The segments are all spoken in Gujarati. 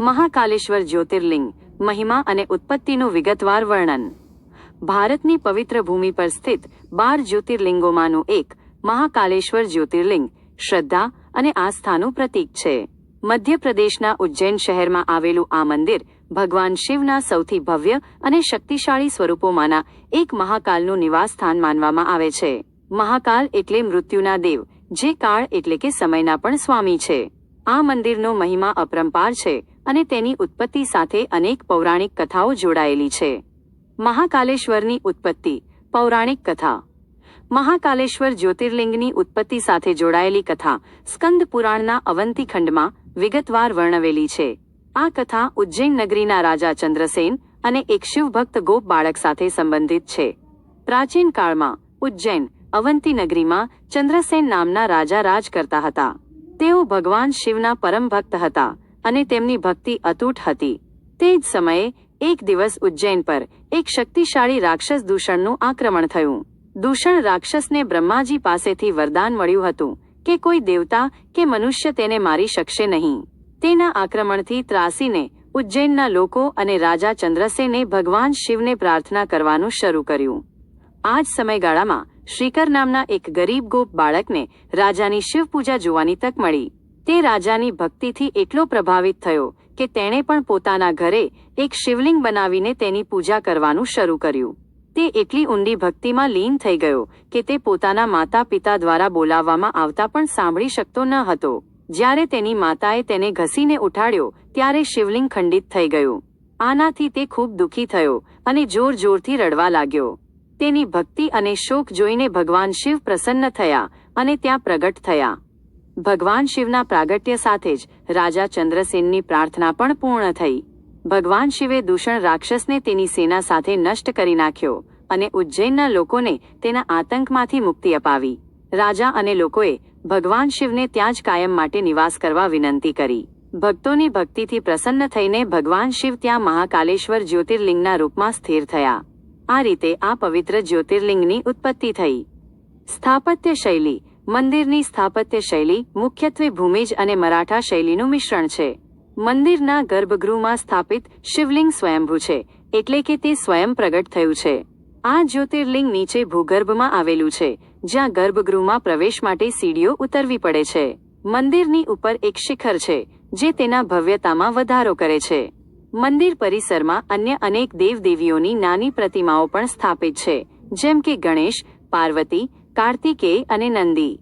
મહાકાલેશ્વર જ્યોતિર્લિંગ, મહિમા અને ઉત્પત્તિનું વિગતવાર વર્ણન. ભારતની પવિત્ર ભૂમિ પર સ્થિત બાર જ્યોતિર્લિંગોમાંનું એક મહાકાલેશ્વર જ્યોતિર્લિંગ શ્રદ્ધા અને આસ્થાનું પ્રતીક છે. મધ્યપ્રદેશના ઉજ્જૈન શહેરમાં આવેલું આ મંદિર ભગવાન શિવના સૌથી ભવ્ય અને શક્તિશાળી સ્વરૂપોમાંના એક મહાકાલનું નિવાસસ્થાન માનવામાં આવે છે. મહાકાલ એટલે મૃત્યુના દેવ, જે કાળ એટલે કે સમયના પણ સ્વામી છે. આ મંદિરનો મહિમા અપરંપાર છે અને તેની ઉત્પત્તિ સાથે અનેક પૌરાણિક કથાઓ જોડાયેલી છે. મહાકાલેશ્વરની ઉત્પત્તિ, પૌરાણિક કથા. મહાકાલેશ્વર જ્યોતિર્લિંગની ઉત્પત્તિ સાથે જોડાયેલી કથા, સ્કંદ પુરાણના અવંતી વિગતવાર વર્ણવેલી છે. આ કથા ઉજ્જૈન નગરીના રાજા ચંદ્રસેન અને એક શિવભક્ત ગોપ બાળક સાથે સંબંધિત છે. પ્રાચીન કાળમાં ઉજ્જૈન અવંતી નગરીમાં ચંદ્રસેન નામના રાજા રાજ કરતા હતા. તેઓ ભગવાન શિવના પરમ ભક્ત હતા અને તેમની ભક્તિ અતૂટ હતી. તે જ સમયે, એક દિવસ ઉજ્જૈન પર એક શક્તિશાળી રાક્ષસ દૂષણનું આક્રમણ થયું. દૂષણ રાક્ષસને બ્રહ્માજી પાસેથી વરદાન મળ્યું હતું કે કોઈ દેવતા કે મનુષ્ય તેને મારી શકશે નહીં. તેના આક્રમણથી ત્રાસીને, ઉજ્જૈનના લોકો અને રાજા ચંદ્રસેને ભગવાન શિવને પ્રાર્થના કરવાનું શરૂ કર્યું. આ જ સમયગાળામાં શ્રીકર નામના એક ગરીબ ગોપ બાળકને રાજાની શિવપૂજા જોવાની તક મળી. તે રાજાની ભક્તિથી એટલો પ્રભાવિત થયો કે તેણે પણ પોતાના ઘરે એક શિવલિંગ બનાવીને તેની પૂજા કરવાનું શરૂ કર્યું. તે એટલી ઊંડી ભક્તિમાં લીન થઈ ગયો કે તે પોતાના માતા પિતા દ્વારા બોલાવવામાં આવતા પણ સાંભળી શકતો ન હતો. જ્યારે તેની માતાએ તેને ઘસીને ઉઠાડ્યો, ત્યારે શિવલિંગ ખંડિત થઈ ગયું. આનાથી તે ખૂબ દુઃખી થયો અને જોર જોરથી રડવા લાગ્યો. તેની ભક્તિ અને શોક જોઈને ભગવાન શિવ પ્રસન્ન થયા અને ત્યાં પ્રગટ થયા. ભગવાન શિવના પ્રાગટ્ય સાથે જ રાજા ચંદ્રસેનની પ્રાર્થના પણ પૂર્ણ થઈ. ભગવાન શિવે દૂષણ રાક્ષસને તેની સેના સાથે નષ્ટ કરી નાખ્યો અને ઉજ્જૈનના લોકોને તેના આતંકમાંથી મુક્તિ અપાવી. રાજા અને લોકોએ ભગવાન શિવને ત્યાં જ કાયમ માટે નિવાસ કરવા વિનંતી કરી. ભક્તોની ભક્તિથી પ્રસન્ન થઈને ભગવાન શિવ ત્યાં મહાકાલેશ્વર જ્યોતિર્લિંગના રૂપમાં સ્થિર થયા. આ રીતે આ પવિત્ર જ્યોતિર્લિંગની ઉત્પત્તિ થઈ. સ્થાપત્ય શૈલી. મંદિરની સ્થાપત્ય શૈલી મુખ્યત્વે ભૂમિજ અને મરાઠા શૈલીનું મિશ્રણ છે. મંદિરના ગર્ભગૃહમાં સ્થાપિત શિવલિંગ સ્વયંભૂ છે, એટલે કે તે સ્વયં પ્રગટ થયું છે. આ જ્યોતિર્લિંગ નીચે ભૂગર્ભમાં આવેલું છે, જ્યાં ગર્ભગૃહમાં પ્રવેશ માટે સીડીઓ ઉતરવી પડે છે. મંદિરની ઉપર એક શિખર છે, જે તેના ભવ્યતામાં વધારો કરે છે. મંદિર પરિસરમાં અન્ય અનેક દેવદેવીઓની નાની પ્રતિમાઓ પણ સ્થાપિત છે, જેમ કે ગણેશ, પાર્વતી, કાર્તિકેય અને નંદી.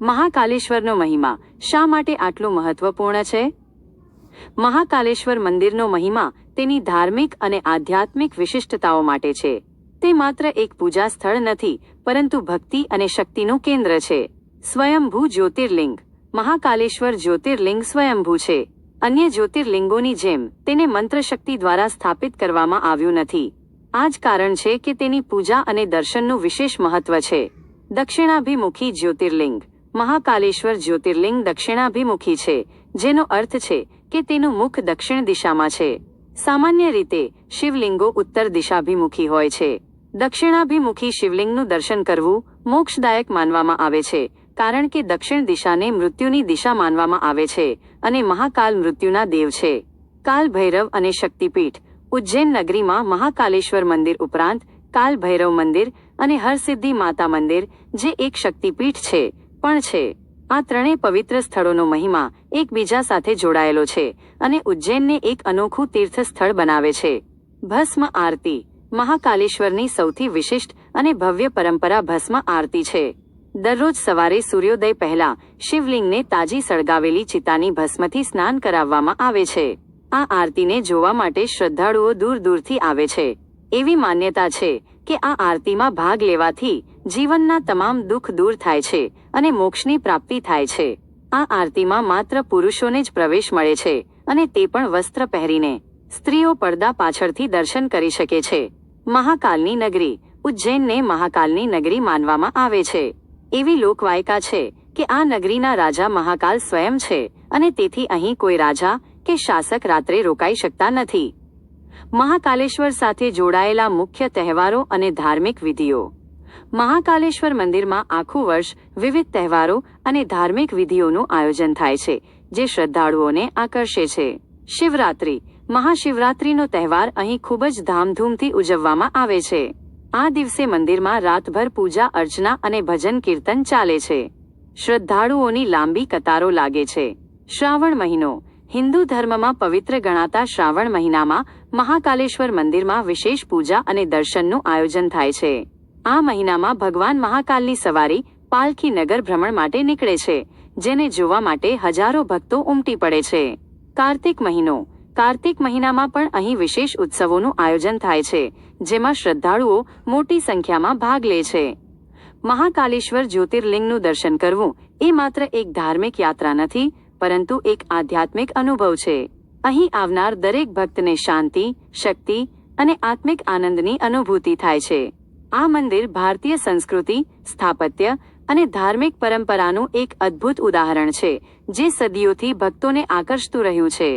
મહાકાલેશ્વરનો મહિમા શા માટે આટલું મહત્વપૂર્ણ છે? મહાકાલેશ્વર મંદિરનો મહિમા તેની ધાર્મિક અને આધ્યાત્મિક વિશિષ્ટતાઓ માટે છે. તે માત્ર એક પૂજા સ્થળ નથી, પરંતુ ભક્તિ અને શક્તિનું કેન્દ્ર છે. સ્વયંભૂ જ્યોતિર્લિંગ. મહાકાલેશ્વર જ્યોતિર્લિંગ સ્વયંભૂ છે. અન્ય જ્યોતિર્લિંગોની જેમ, તેને મંત્રશક્તિ દ્વારા સ્થાપિત કરવામાં આવ્યું નથી. આ જ કારણ છે કે તેની પૂજા અને દર્શનનું વિશેષ મહત્વ છે. દક્ષિણાભિમુખી જ્યોતિર્લિંગ. મહાકાલેશ્વર જ્યોતિર્લિંગ દક્ષિણાભિમુખી છે, જેનો અર્થ છે કે તેનું મુખ દક્ષિણ દિશામાં છે. સામાન્ય રીતે, શિવલિંગો ઉત્તર દિશાભિમુખી હોય છે. દક્ષિણાભિમુખી શિવલિંગનું દર્શન કરવું મોક્ષદાયક માનવામાં આવે છે કારણ કે દક્ષિણ દિશાને મૃત્યુની દિશા માનવામાં આવે છે અને મહાકાલ મૃત્યુના દેવ છે. કાલ ભૈરવ અને શક્તિપીઠ, ઉજ્જૈન નગરીમાં મહાકાલેશ્વર મંદિર ઉપરાંત કાલ ભૈરવ મંદિર અને હરસિદ્ધિ માતા મંદિર, જે એક શક્તિપીઠ છે, પણ છે. આ ત્રણેય પવિત્ર સ્થળોનો મહિમા એકબીજા સાથે જોડાયેલો છે અને ઉજ્જૈનને એક અનોખું તીર્થ સ્થળ બનાવે છે. ભસ્મ આરતી, મહાકાલેશ્વરની સૌથી વિશિષ્ટ અને ભવ્ય પરંપરા ભસ્મ આરતી છે. દરરોજ સવારે સૂર્યોદય પહેલા શિવલિંગને તાજી સળગાવેલી ચિતાની ભસ્મથી સ્નાન કરાવવામાં આવે છે. આ આરતીને જોવા માટે શ્રદ્ધાળુઓ દૂર દૂરથી આવે છે. એવી માન્યતા છે કે આ આરતીમાં ભાગ લેવાથી જીવનના તમામ દુઃખ દૂર થાય છે અને મોક્ષની પ્રાપ્તિ થાય છે. આ આરતીમાં માત્ર પુરુષોને જ પ્રવેશ મળે છે અને તે પણ વસ્ત્ર પહેરીને સ્ત્રીઓ પડદા પાછળથી દર્શન કરી શકે છે. મહાકાલની નગરી ઉજ્જૈનને મહાકાલની નગરી માનવામાં આવે છે. એવી લોકવાયકા છે કે આ નગરીના રાજા મહાકાલ સ્વયં છે અને તેથી અહીં કોઈ રાજા કે શાસક રાત્રે રોકાઈ શકતા નથી. મહાકાલેશ્વર સાથે જોડાયેલા મુખ્ય તહેવારો અને ધાર્મિક વિધિઓ. મહાકાલેશ્વર મંદિરમાં આખું વર્ષ વિવિધ તહેવારો અને ધાર્મિક વિધિઓનું આયોજન થાય છે, જે શ્રદ્ધાળુઓને આકર્ષે છે. શિવરાત્રિ. મહાશિવરાત્રિનો તહેવાર અહીં ખૂબ જ ધામધૂમથી ઉજવવામાં આવે છે. આ દિવસે મંદિરમાં રાતભર પૂજા, અર્ચના અને ભજન કીર્તન ચાલે છે. શ્રદ્ધાળુઓની લાંબી કતારો લાગે છે. શ્રાવણ મહિનો. હિન્દુ ધર્મમાં પવિત્ર ગણાતા શ્રાવણ મહિનામાં મહાકાલેશ્વર મંદિરમાં વિશેષ પૂજા અને દર્શનનું આયોજન થાય છે. આ મહિનામાં ભગવાન મહાકાલની સવારી પાલખી નગર ભ્રમણ માટે નીકળે છે, જેને જોવા માટે હજારો ભક્તો ઉમટી પડે છે. કાર્તિક મહિનો. કાર્તિક મહિનામાં પણ અહીં વિશેષ ઉત્સવોનું આયોજન થાય છે, જેમાં શ્રદ્ધાળુઓ મોટી સંખ્યામાં ભાગ લે છે. મહાકાલેશ્વર જ્યોતિર્લિંગનું દર્શન કરવું એ માત્ર એક ધાર્મિક યાત્રા નથી, પરંતુ એક આધ્યાત્મિક અનુભવ છે. અહીં આવનાર દરેક ભક્તને શાંતિ, શક્તિ અને આત્મિક આનંદની અનુભૂતિ થાય છે. આ મંદિર ભારતીય સંસ્કૃતિ, સ્થાપત્ય અને ધાર્મિક પરંપરાનું એક અદ્ભુત ઉદાહરણ છે, જે સદીઓથી ભક્તોને આકર્ષતું રહ્યું છે.